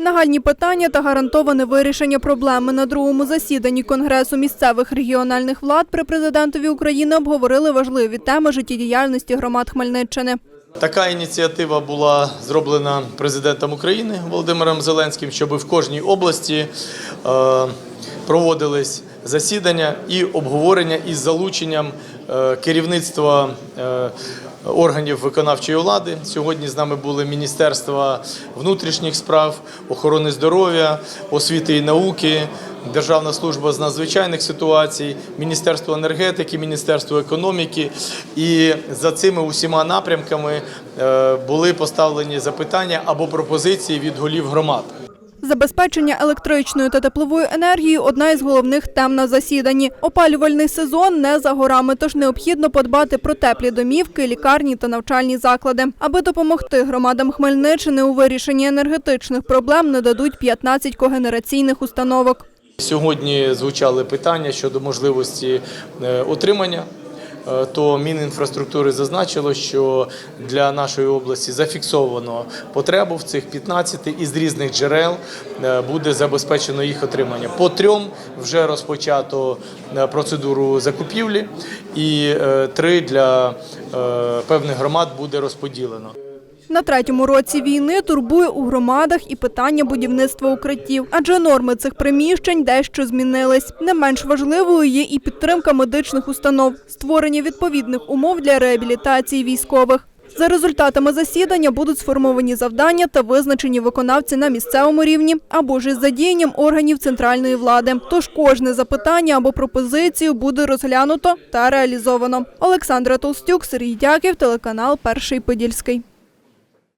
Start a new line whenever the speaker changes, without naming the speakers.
Нагальні питання та гарантоване вирішення проблеми на другому засіданні Конгресу місцевих регіональних влад при президентові України обговорили важливі теми життєдіяльності громад Хмельниччини.
Така ініціатива була зроблена президентом України Володимиром Зеленським, щоб в кожній області е, проводились засідання і обговорення із залученням е, керівництва е, органів виконавчої влади. Сьогодні з нами були Міністерства внутрішніх справ, охорони здоров'я, освіти і науки. Державна служба з надзвичайних ситуацій, Міністерство енергетики, Міністерство економіки. І за цими усіма напрямками е, були поставлені запитання або пропозиції від голів громад.
Забезпечення електричною та тепловою енергією – одна із головних тем на засіданні. Опалювальний сезон не за горами, тож необхідно подбати про теплі домівки, лікарні та навчальні заклади. Аби допомогти громадам Хмельниччини у вирішенні енергетичних проблем, нададуть 15 когенераційних установок.
Сьогодні звучали питання щодо можливості е, отримання. Е, То Мінінфраструктури зазначило, що для нашої області зафіксовано потребу в цих 15 і з різних джерел е, буде забезпечено їх отримання. По трьом вже розпочато е, процедуру закупівлі, і три для певних громад буде розподілено.
На третьому році війни турбує у громадах і питання будівництва укриттів, адже норми цих приміщень дещо змінились. Не менш важливою є і підтримка медичних установ, створення відповідних умов для реабілітації військових. За результатами засідання будуть сформовані завдання та визначені виконавці на місцевому рівні або ж із задіянням органів центральної влади. Тож кожне запитання або пропозицію буде розглянуто та реалізовано. Олександра Толстюк, Сергій Дяків, телеканал Перший Подільський.